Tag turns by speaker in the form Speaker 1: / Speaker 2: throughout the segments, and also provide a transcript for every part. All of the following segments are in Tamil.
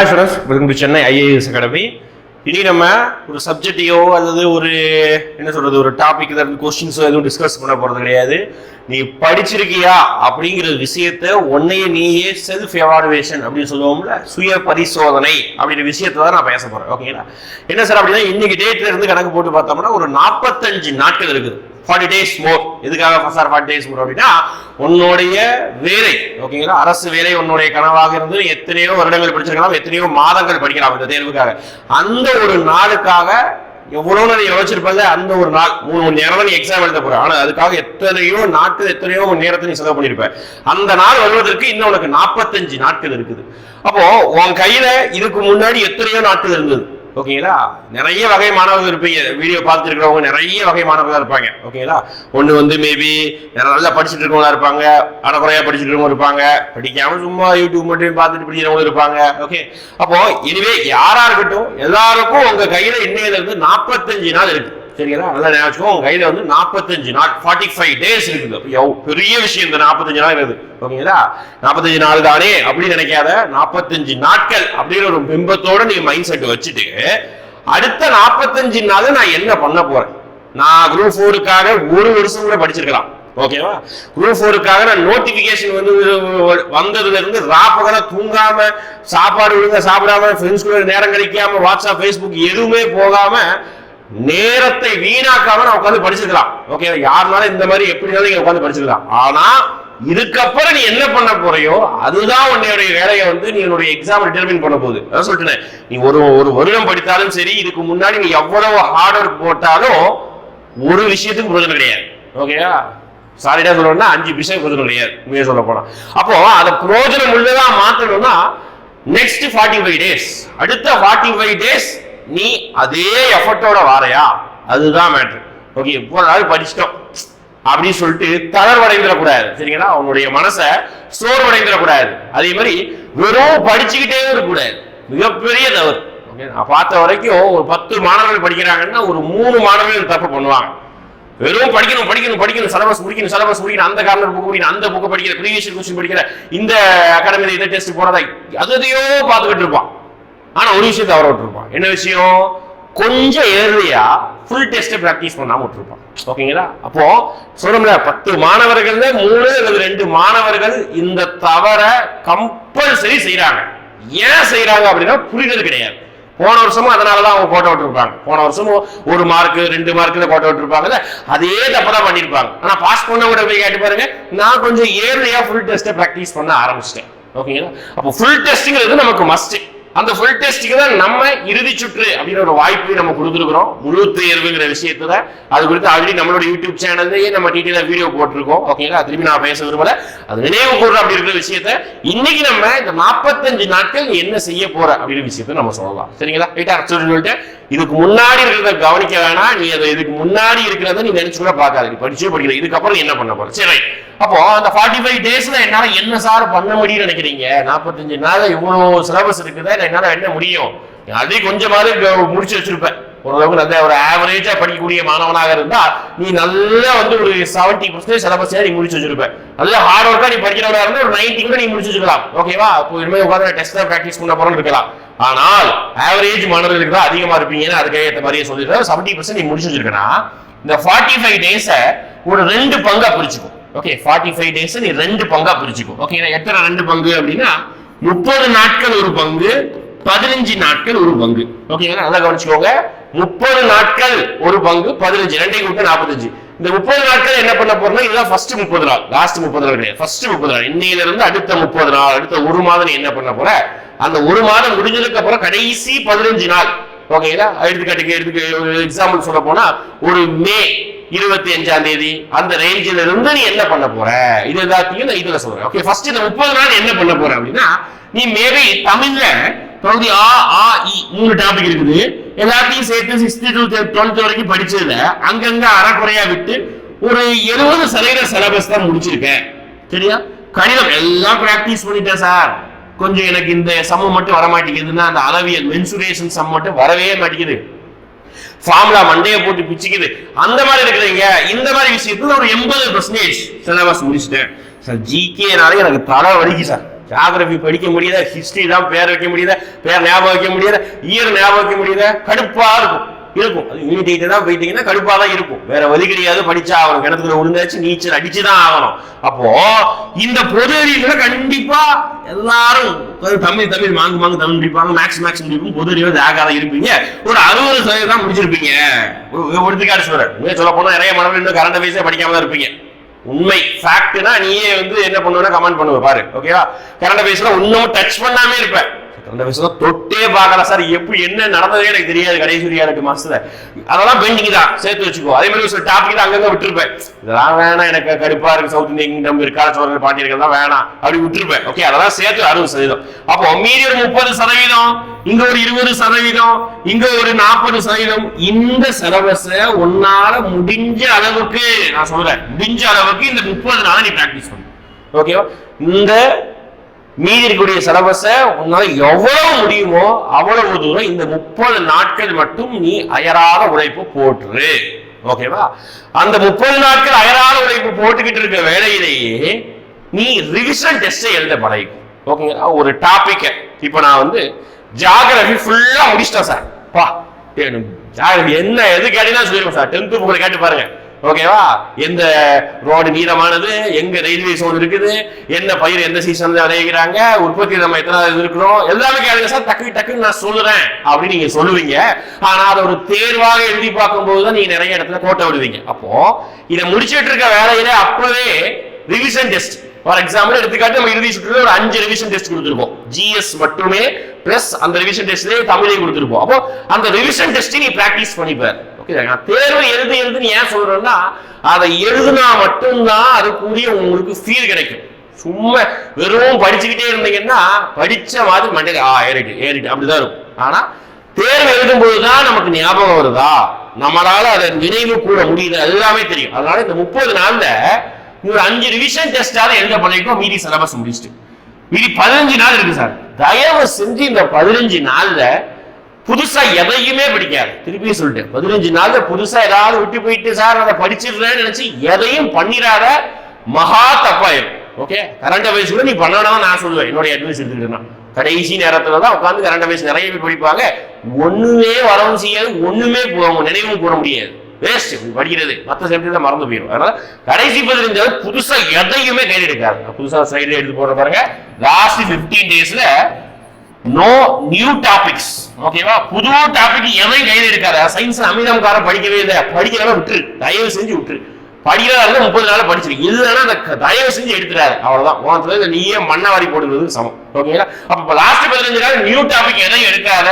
Speaker 1: Hi students welcome to Chennai IAS academy இனி நம்ம ஒரு சப்ஜெக்டையோ அல்லது ஒரு என்ன சொல்றது ஒரு டாபிக் இருந்து கொஸ்டின்ஸோ எதுவும் டிஸ்கஸ் பண்ண போறது கிடையாது. நீ படிச்சிருக்கியா அப்படிங்கிற விஷயத்த உன்னைய நீயே செல்ஃப் எவாலுவேஷன் அப்படின்னு சொல்லுவோம்ல சுய பரிசோதனை அப்படின்ற விஷயத்தை தான் நான் பேச போறேன். ஓகேங்களா என்ன சார் அப்படின்னா இன்னைக்கு டேட்ல இருந்து கணக்கு போட்டு பார்த்தோம்னா ஒரு நாற்பத்தஞ்சு நாட்கள் இருக்குது. ஃபார்ட்டி டேஸ் மோர் எதுக்காக சார் ஃபார்ட்டி டேஸ் மோர் அப்படின்னா உன்னுடைய வேலை ஓகேங்களா அரசு வேலை உன்னுடைய கனவாக இருந்து எத்தனையோ வருடங்கள் படிச்சிருக்கலாம் எத்தனையோ மாதங்கள் படிக்கலாம் இந்த தேர்வுக்காக. அந்த ஒரு நாளுக்காக எவ்வளவு நீ யோசிச்சிருப்பல அந்த ஒரு நாள். மூணு மணி நேரம் நீ எக்ஸாம் எழுத போற. ஆனா அதுக்காக எத்தனையோ நாட்கள் எத்தனையோ மணி நேரத்தை நீ செலவு பண்ணிருப்ப. அந்த நாள் வருவதற்கு இன்னும் உனக்கு நாற்பத்தஞ்சு நாட்கள் இருக்குது. அப்போ உன் கையில இதுக்கு முன்னாடி எத்தனையோ நாட்கள் இருந்தது. ஓகேங்களா? நிறைய வகை மாணவர்கள் இருப்பீங்க. வீடியோ பார்த்துருக்கிறவங்க நிறைய வகை மாணவர்களாக இருப்பாங்க. ஓகேங்களா? ஒன்று வந்து மேபி நல்லா படிச்சுட்டு இருக்கவங்களா இருப்பாங்க. அடக்குறையாக படிச்சுட்டு இருக்கவங்க இருப்பாங்க. படிக்காமல் சும்மா யூடியூப் மட்டும் பார்த்துட்டு படிக்கிறவங்க இருப்பாங்க. ஓகே? அப்போ இனிமே யாரா இருக்கட்டும் எல்லாருக்கும் உங்க கையில இன்னையிலிருந்து நாற்பத்தஞ்சு நாள் இருக்கு. சரிங்களா? நல்லா நினைச்சுக்கோ உங்க கையில வந்து நாற்பத்தஞ்சு நாள் ஃபார்ட்டி ஃபைவ் டேஸ் இருக்குது பெரிய விஷயம் இந்த நாற்பத்தஞ்சு நாள் இருக்குது. ஓகேங்களா? நாற்பத்தஞ்சு நாள் தானே அப்படின்னு நினைக்காத நாற்பத்தஞ்சு நாட்கள் அப்படின்னு ஒரு பிம்பத்தோட நீ மைண்ட் செட் வச்சுட்டு அடுத்த நாற்பத்தஞ்சு நாள் நான் என்ன பண்ண போறேன்? நான் குரூப் ஃபோருக்காக ஒரு வருஷம் கூட படிச்சிருக்கலாம். ஓகேவா? குரூப் ஃபோருக்காக நான் நோட்டிபிகேஷன் வந்து வந்ததுல இருந்து ராப்பகல தூங்காம சாப்பாடு விழுங்க சாப்பிடாம ஃப்ரெண்ட்ஸ் கூட நேரம் கழிக்காம வாட்ஸ்அப் ஃபேஸ்புக் எதுவுமே போகாம நேரத்தை வீணாக்காம நான் உட்காந்து படிச்சிருக்கலாம் ஓகே யாருனாலும் இந்த மாதிரி எப்படினாலும் நீங்க உட்காந்து படிச்சிருக்கலாம் ஆனா இதுக்கப்புறம் நீ என்ன பண்ண போறையோ அதுதான் உன்னுடைய வேலையை வந்து நீ உன்னுடைய எக்ஸாம் டிட்டர்மின் பண்ண போகுது. அதான் சொல்லிட்டேன். நீ ஒரு ஒரு வருடம் படித்தாலும் சரி இதுக்கு முன்னாடி நீ எவ்வளவு ஹார்ட் ஒர்க் போட்டாலும் ஒரு விஷயத்துக்கு பிரயோஜனம் கிடையாது. ஓகேயா சாரிடா சொல்லணும்னா அஞ்சு விஷயம் பிரயோஜனம் கிடையாது. உண்மையை சொல்ல போனா. அப்போ அதை பிரயோஜனம் உள்ளதா மாத்தணும்னா நெக்ஸ்ட் ஃபார்ட்டி ஃபைவ் டேஸ் அடுத்த ஃபார்ட்டி ஃபைவ் டேஸ் நீ அதே எஃபர்ட்டோட வாரையா? அதுதான் மேட்ரு ஓகே இப்போ நாள் படிச்சிட்டோம். அப்படின்னு சொல்லிட்டு தளர்வடைந்துடக்கூடாது. சரிங்களா? அவனுடைய மனசை சோர்வடைந்துடக்கூடாது. அதே மாதிரி வெறும் படிச்சுக்கிட்டே இருக்கக்கூடாது. மிகப்பெரிய தவறு. ஓகே நான் பார்த்த வரைக்கும் ஒரு பத்து மாணவர்கள் படிக்கிறாங்கன்னா ஒரு மூணு மாணவர்கள் தப்பு பண்ணுவாங்க. வெறும் படிக்கணும் படிக்கணும் படிக்கணும். சிலபஸ் முடிக்கணும் சிலபஸ் முடிக்கணும். அந்த கார்னர் புக் முடிக்கணும் அந்த புக் படிக்கிற ப்ரீவியஸ் கொஸ்டின் படிக்கிற இந்த அகாடமியில் இந்த டெஸ்ட் போறதா அது எதையோ பார்த்துக்கிட்டு இருப்பான். ஆனா ஒரு விஷயத்தை அவரை விட்டுருப்பான் என்ன விஷயம்? கொஞ்சம் ஏர்லியா ஃபுல் டெஸ்ட் ப்ராக்டிஸ் பண்ணாம விட்டுருப்பான் ஓகேங்களா? அப்போ சொல்றோம்ல பத்து மாணவர்கள்ல மூணு அல்லது ரெண்டு மாணவர்கள் இந்த தவற கம்பல்சரி செய்யறாங்க ஏன் செய்யறாங்க அப்படின்னா புரிதல் கிடையாது. போன வருஷமும் அதனாலதான் அவங்க கோட்டை விட்டுருப்பாங்க. போன வருஷமும் ஒரு மார்க் ரெண்டு மார்க்ல கோட்டை விட்டுருப்பாங்கல்ல அதே தப்பு தான் பண்ணிருப்பாங்க. ஆனா பாஸ் பண்ண கூட போய் கேட்டு பாருங்க நான் கொஞ்சம் ஏர்லியா ஃபுல் டெஸ்ட்டை ப்ராக்டிஸ் பண்ண ஆரம்பிச்சிட்டேன். ஓகேங்களா? அப்போ ஃபுல் டெஸ்ட்ங்கிறது நமக்கு மஸ்ட் அந்த ஃபுல் டெஸ்ட்டுக்கு தான் நம்ம இறுதி சுற்று அப்படிங்கிற ஒரு வாய்ப்பு நம்ம கொடுத்துருக்குறோம். முழு தேர்வுங்கிற விஷயத்துல. அது குறித்து ஆல்ரெடி நம்மளோட யூடியூப் சேனல்லையே நம்ம டீட்டெயிலாக வீடியோ போட்டிருக்கோம். ஓகேங்களா திரும்பி நான் பேச விரும்பல. அது நினைவு கூடுற அப்படி இருக்கிற விஷயத்த. இன்னைக்கு நம்ம இந்த நாற்பத்தஞ்சு நாட்கள் என்ன செய்ய போற அப்படிங்கிற விஷயத்த நம்ம சொல்லலாம். சரிங்களா? ரைட்டா சொல்லிட்டு இதுக்கு முன்னாடி இருக்கிறத கவனிக்க வேணாம். நீ அதை இதுக்கு முன்னாடி இருக்கிறத நீ நினைச்சு கூட பார்க்காத. நீ படிச்சே படிக்கிற இதுக்கப்புறம் என்ன பண்ண போற? சரி அப்போ அந்த ஃபார்ட்டி ஃபைவ் டேஸ்ல என்னால என்ன சார் பண்ண முடியும்னு நினைக்கிறீங்க? நாற்பத்தஞ்சு நாள் இவ்வளவு சிலபஸ் இருக்குதா? என்னால என்ன முடியும்? அதே கொஞ்சமாவது முடிச்சு வச்சிருப்பேன் ஓரளவுக்கு நல்ல ஒரு ஆவரேஜா படிக்கக்கூடிய மாணவனாக இருந்தா நீ நல்லா வந்து ஒரு செவன்டி பர்சன்டேஜ் சிலபஸ் நீ முடிச்சு வச்சிருப்ப. நல்ல ஹார்ட் ஒர்க்கா நீ படிக்கிறவரா இருந்தா ஒரு நைன்டி கூட நீ முடிச்சு வச்சுக்கலாம். ஓகேவா இப்போ இனிமேல் உட்காந்து டெஸ்ட் பிராக்டிஸ் பண்ண போறோம் இருக்கலாம். ஆனால் ஆவரேஜ் மாணவர்களுக்கு தான் அதிகமா இருப்பீங்கன்னு அதுக்கு ஏற்ற மாதிரியே சொல்லிடுறேன் செவன்டி பர்சன்ட் நீ முடிச்சு வச்சிருக்கனா இந்த ஃபார்ட்டி ஃபைவ் டேஸை ஒரு ரெண்டு பங்கா பிரிச்சுக்கும் ஓகே ஃபார்ட்டி ஃபைவ் டேஸ் நீ ரெண்டு பங்கா பிரிச்சுக்கும் ஓகே எத்தனை ரெண்டு பங்கு அப்படின்னா முப்பது நாட்கள் ஒரு பங்கு பதினஞ்சு நாட்கள் ஒரு பங்கு. ஓகேங்களா நல்லா கவனிச்சுக்கோங்க. முப்பது நாட்கள் ஒரு பங்கு பதினஞ்சு ரெண்டையும் கூட்ட நாற்பத்தஞ்சு இந்த முப்பது நாட்கள் என்ன பண்ண போறோம்னா இதுதான் ஃபர்ஸ்ட் முப்பது நாள். லாஸ்ட் முப்பது நாள் கிடையாது. ஃபர்ஸ்ட் முப்பது நாள். இன்னையில இருந்து அடுத்த முப்பது நாள் அடுத்த ஒரு மாதம் நீ என்ன பண்ண போற? அந்த ஒரு மாதம் முடிஞ்சதுக்கு அப்புறம் கடைசி பதினஞ்சு நாள். ஓகேங்களா எடுத்துக்காட்டுக்கு எடுத்துக்கு ஒரு எக்ஸாம்பிள் சொல்ல போனா ஒரு மே இருபத்தி அஞ்சாம் தேதி அந்த ரேஞ்சில இருந்து நீ என்ன பண்ண போற? இது எல்லாத்தையும் நான் இதுல சொல்றேன். ஓகே ஃபர்ஸ்ட் இந்த முப்பது நாள் என்ன பண்ண போற அப்படின்னா நீ மேபி தமிழ்ல பகுதி ஆ ஆ இ மூணு டாபிக் இருக்குது. எல்லாத்தையும் சேர்த்து சிக்ஸ்த் டு டுவெல்த் வரைக்கும் படிச்சதுல அங்கங்க அறக்குறையா விட்டு ஒரு எழுபது சதவீத சிலபஸ் தான் முடிச்சிருக்கேன். சரியா? கணிதம் எல்லாம் பிராக்டிஸ் பண்ணிட்டேன் சார் கொஞ்சம் எனக்கு இந்த சம்மம் மட்டும் வர மாட்டேங்குதுன்னா அந்த அளவியல் மென்சுரேஷன் சம் மட்டும் வரவே மாட்டேங்குது. ஃபார்முலா மண்டைய போட்டு பிச்சுக்குது. அந்த மாதிரி இருக்கிறீங்க. இந்த மாதிரி விஷயத்துல ஒரு எண்பது பர்சன்டேஜ் சிலபஸ் முடிச்சுட்டேன். சார் ஜிகேனாலே எனக்கு தலை வலிக்கு சார் ஜாகிரபி படிக்க முடியல ஹிஸ்டரி தான் பேர் வைக்க முடியல பேர் ஞாபகம் வைக்க முடியல இயர் ஞாபகம் வைக்க முடியல கடுப்பா இருக்கும். இருக்கும். அது யூனிட் தான் போயிட்டீங்கன்னா கடுப்பா தான் இருக்கும். வேற வழி கிடையாது. படிச்சா ஆகணும். கிணத்துல விழுந்தாச்சு நீச்சல் அடிச்சு தான் ஆகணும். அப்போ இந்த பொது அறிவுல கண்டிப்பா எல்லாரும் தமிழ் தமிழ் மாங்கு மாங்கு தமிழ் முடிப்பாங்க மேக்ஸ் மேக்ஸ் முடிப்போம் பொது அறிவு ஜாகாதான் இருப்பீங்க. ஒரு அறுபது சதவீதம் தான் முடிச்சிருப்பீங்க. ஒரு ஒரு எடுத்துக்காட்டு சொல்றேன். சொல்ல போனா நிறைய மாணவர்கள் இன்னும் கரண்ட் வயசே படிக்காம தான் இருப்பீங்க. உண்மை ஃபேக்ட்னா நீயே வந்து என்ன பண்ணுவேன்னா கமெண்ட் பண்ணுவ பாரு. ஓகேவா கரண்ட் அஃபேர்ஸ்ல இன்னும் டச் பண்ணாமே இருப்பேன். ரெண்டு அஃபேர்ஸ் தொட்டே பார்க்கல சார். எப்படி என்ன நடந்ததே எனக்கு தெரியாது கடைசி ஒரு மாசத்துல அதெல்லாம் பெண்டிங் தான். சேர்த்து வச்சுக்கோ. அதே மாதிரி ஒரு டாபிக் தான் அங்கங்க விட்டுருப்பேன். இதெல்லாம் வேணாம் எனக்கு கடுப்பா இருக்கு. சவுத் இந்தியன் கிங்டம் இருக்காத சோழர்கள் பாண்டியர்கள் தான் வேணாம். அப்படி விட்டுருப்பேன். ஓகே அதெல்லாம் சேர்த்து அறுபது சதவீதம். அப்போ மீதி ஒரு முப்பது சதவீதம் இங்க ஒரு இருபது சதவீதம் இங்க ஒரு நாற்பது சதவீதம். இந்த சிலபஸ உன்னால முடிஞ்ச அளவுக்கு நான் சொல்றேன் முடிஞ்ச அளவுக்கு இந்த முப்பது நாள் நீ பிராக்டிஸ் பண்ணு. ஓகேவா இந்த மீதி இருக்கக்கூடிய சிலபஸை உன்னால எவ்வளவு முடியுமோ அவ்வளவு தூரம் இந்த முப்பது நாட்கள் மட்டும் நீ அயராத உழைப்பு போட்டுரு. ஓகேவா அந்த முப்பது நாட்கள் அயராத உழைப்பு போட்டுக்கிட்டு இருக்க வேலையிலேயே நீ ரிவிஷன் டெஸ்ட் எழுத பழகும் ஓகேங்களா ஒரு டாபிக் இப்ப நான் வந்து ஜாகிரபி ஃபுல்லா முடிச்சிட்டேன் சார் பா. ஜாகிரபி என்ன எது கேட்டீங்கன்னா சொல்லிடுவேன் சார் டென்த்து புக்கில் கேட்டு பாருங்க. ஓகேவா? எந்த ரோடு நீளமானது? எங்க ரயில்வே சோன் இருக்குது? என்ன பயிர் எந்த சீசன்ல விளைவிக்கிறாங்க உற்பத்தி நம்ம எத்தனை இருக்கிறோம்? எல்லாமே கேளுங்க சார். டக்கு டக்குன்னு நான் சொல்லுறேன். அப்படின்னு நீங்க சொல்லுவீங்க. ஆனா அதை ஒரு தேர்வாக எழுதி பார்க்கும்போது தான் நீங்க நிறைய இடத்துல கோட்டை விடுவீங்க. அப்போ இதை முடிச்சிட்டு இருக்க வேலையில அப்பவே ரிவிஷன் டெஸ்ட் ஃபார் எக்ஸாம்பிள் எடுத்துக்காட்டு நம்ம இறுதி சுற்றுல ஒரு அஞ்சு ரிவிஷன் டெஸ்ட் கொடுத்துருக்கோம். ஜிஎஸ் மட்டுமே பிளஸ் அந்த ரிவிஷன் டெஸ்ட்லேயே தமிழையும் கொடுத்துருப்போம் அப்போ அந்த ரிவிஷன் டெஸ்ட் நீ பிராக்டிஸ் பண்ணிப்பார். நான் தேர்வு எழுது எழுதுன்னு ஏன் சொல்றேன்னா அதை எழுதுனா மட்டும்தான் அதுக்குரிய உங்களுக்கு ஃபீல் கிடைக்கும். சும்மா வெறும் படிச்சுக்கிட்டே இருந்தீங்கன்னா படிச்ச மாதிரி மண்டையில ஆ ஏறிட்டு ஏறிட்டு அப்படிதான் இருக்கும். ஆனா தேர்வு எழுதும்போது தான் நமக்கு ஞாபகம் வருதா? நம்மளால அதை நினைவு கூட முடியுது எல்லாமே தெரியும். அதனால இந்த முப்பது நாள்ல நீ ஒரு அஞ்சு ரிவிஷன் டெஸ்டால எழுத பண்ணிருக்கோம் மீதி சிலபஸ் முடிச்சுட்டு. மீதி பதினஞ்சு நாள் இருக்கு சார். தயவு செஞ்சு இந்த பதினஞ்சு நாள்ல புதுசா எதையுமே படிக்காது. திருப்பி சொல்லிட்டேன். பதினஞ்சு நாள்ல புதுசா ஏதாவது விட்டு போயிட்டு சார் அதை படிச்சிடுறேன்னு நினைச்சு எதையும் பண்ணிடாத மகா தப்பாயிரும். ஓகே? கரண்ட் அஃபேர்ஸ் கூட நீ பண்ணணும் நான் சொல்லுவேன். என்னுடைய அட்வைஸ் எடுத்துக்கிட்டேன்னா. கடைசி நேரத்துல தான் உட்காந்து கரண்ட் அஃபேர்ஸ் நிறைய பேர் படிப்பாங்க. ஒண்ணுமே வரவும் செய்யாது ஒண்ணுமே நினைவும் கூற முடியாது. வேஸ்ட் படிக்கிறது. மற்ற சப்ஜெக்ட் மறந்து போயிடும் அதனால கடைசி பதினஞ்சு புதுசா எதையுமே கையில் எடுக்காது. புதுசா சைடுல எடுத்து போடுற பாருங்க. லாஸ்ட் 15 டேஸ்ல நோ நியூ டாபிக்ஸ் ஓகேவா புது டாபிக் எதையும் கையில் எடுக்காத. சயின்ஸ் அமிதம்கார படிக்கவே இல்லை. படிக்கிறவங்க விட்டுரு. தயவு செஞ்சு விட்டுரு. படிக்கிறதா இருந்தால் முப்பது நாள் படிச்சிருக்கு இல்லைன்னா அந்த தயவு செஞ்சு எடுத்துறாரு அவ்வளவுதான். உனத்துல இந்த நீயே மண்ணை வாரி போடுறது சமம். ஓகேங்களா அப்ப லாஸ்ட் பதினஞ்சு நாள் நியூ டாபிக் எதையும் எடுக்காத.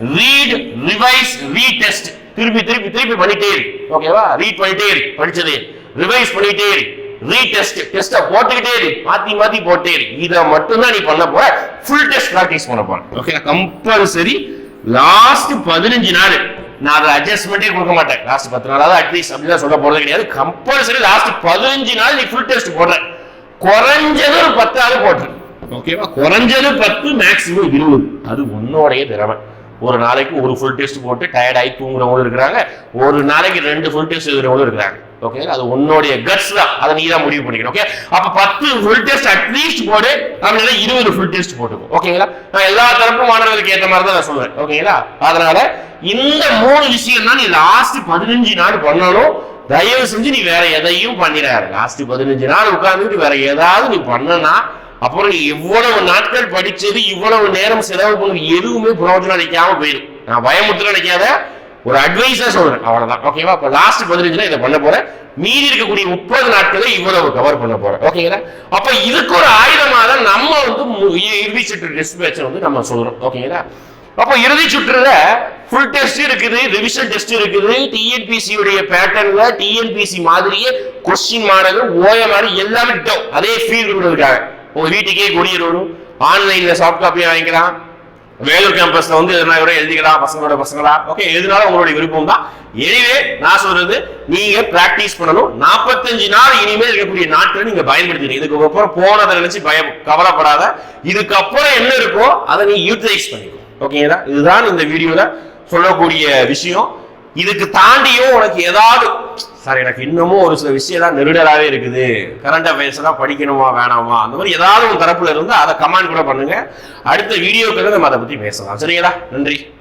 Speaker 1: ரீட் ரிவைஸ் ரீடெஸ்ட் திருப்பி திருப்பி திருப்பி பண்ணிட்டே இரு. ஓகேவா ரீட் பண்ணிட்டே இரு. படிச்சது. ரிவைஸ் பண்ணிட்டே இரு. ரீடெஸ்ட் டெஸ்ட்டை போட்டுக்கிட்டே இரு. மாத்தி மாத்தி போட்டே இரு. இதை மட்டும்தான் நீ பண்ண போற. ஃபுல் டெஸ்ட் ப்ராக்டிஸ் பண்ண போறேன். ஓகே கம்பல்சரி லாஸ்ட் பதினஞ்சு நாள். நான் அதை அட்ஜஸ்ட்மெண்ட்டே கொடுக்க மாட்டேன். லாஸ்ட் பத்து நாளாவது அட்லீஸ்ட் அப்படின்னு சொல்ல போறது கிடையாது. கம்பல்சரி லாஸ்ட் பதினஞ்சு நாள் நீ ஃபுல் டெஸ்ட் போடுற. குறைஞ்சது ஒரு பத்து ஆள் போட்டுரு. ஓகேவா குறைஞ்சது பத்து மேக்ஸிமம் இருபது. அது உன்னோடைய திறமை. ஒரு நாளைக்கு ஒரு ஃபுல் டெஸ்ட் போட்டு டயர்ட் ஆகி தூங்குறவங்களும் இருக்கிறாங்க. ஒரு நாளைக்கு ரெண்டு ஃபுல் டெஸ்ட் எழுதுறவங்களும் இருக்கிறாங்க. ஓகே அது உன்னுடைய கட்ஸ் தான். அதை நீ தான் முடிவு பண்ணிக்கணும். ஓகே அப்ப பத்து ஃபுல் டெஸ்ட் அட்லீஸ்ட் போடு. நம்ம இருபது ஃபுல் டெஸ்ட் போட்டுக்கும் ஓகேங்களா நான் எல்லா தரப்பு மாணவர்களுக்கு ஏற்ற மாதிரி தான் நான் சொல்றேன் ஓகேங்களா அதனால இந்த மூணு விஷயம் தான் நீ லாஸ்ட் பதினஞ்சு நாள் பண்ணணும். தயவு செஞ்சு நீ வேற எதையும் பண்ணிடாரு லாஸ்ட் பதினஞ்சு நாள் உட்கார்ந்துட்டு வேற ஏதாவது நீ பண்ணனா அப்புறம் நீ இவ்வளவு நாட்கள் படிச்சது இவ்வளவு நேரம் செலவு பண்ணது எதுவுமே பிரயோஜனம் அளிக்காம போயிடும் நான் பயமுற்ற நினைக்காத ஒரு அட்வைஸா சொல்றேன். அவ்வளவுதான். ஓகேவா இப்போ லாஸ்ட் பதினஞ்சுல இதை பண்ண போறேன். மீதி இருக்கக்கூடிய முப்பது நாட்களை இவ்வளவு கவர் பண்ண போறேன். ஓகேங்களா அப்ப இதுக்கு ஒரு ஆயுதமாக தான் நம்ம வந்து மு- இறுதி சுற்று டெஸ்ட் பேட்ச வந்து நம்ம சொல்றோம். ஓகேங்களா அப்போ இறுதி சுற்றுல ஃபுல் டெஸ்ட் இருக்குது ரிவிஷன் டெஸ்ட் இருக்குது டிஎன்பிசி உடைய பேட்டர்ன்ல டிஎன்பிசி மாதிரியே கொஸ்டின் மாடல் ஓய மாதிரி எல்லாமே ditto. அதே ஃபீல் இருக்காங்க உங்க வீட்டுக்கே கொரியர் ஆன்லைன்ல சாஃப்ட் காப்பியும் வாங்கிக்கலாம். வேலூர் கேம்பஸ்ல வந்து எதுனா கூட எழுதிக்கலாம் பசங்களோட பசங்களா? ஓகே எதுனாலும் உங்களுடைய விருப்பம் தான் எனிவே நான் சொல்றது நீங்க பிராக்டிஸ் பண்ணணும். நாற்பத்தஞ்சு நாள் இனிமேல் இருக்கக்கூடிய நாட்களை நீங்க பயன்படுத்திடுங்க இதுக்கு அப்புறம் போனதை நினைச்சு பயம் கவலைப்படாத. இதுக்கப்புறம் என்ன இருக்கோ அதை நீ யூட்டிலைஸ் பண்ணிக்கோ. ஓகேங்களா இதுதான் இந்த வீடியோல சொல்லக்கூடிய விஷயம். இதுக்கு தாண்டியும் உனக்கு ஏதாவது சார் எனக்கு இன்னமும் ஒரு சில விஷயம் தான் நெருடலாவே இருக்குது. கரண்ட் அஃபேர்ஸ் எல்லாம் படிக்கணுமா வேணாமா? அந்த மாதிரி ஏதாவது ஒரு தரப்புல இருந்தால் அதை கமெண்ட் கூட பண்ணுங்க. அடுத்த வீடியோக்களை நம்ம அதை பத்தி பேசலாம். சரிங்களா? நன்றி.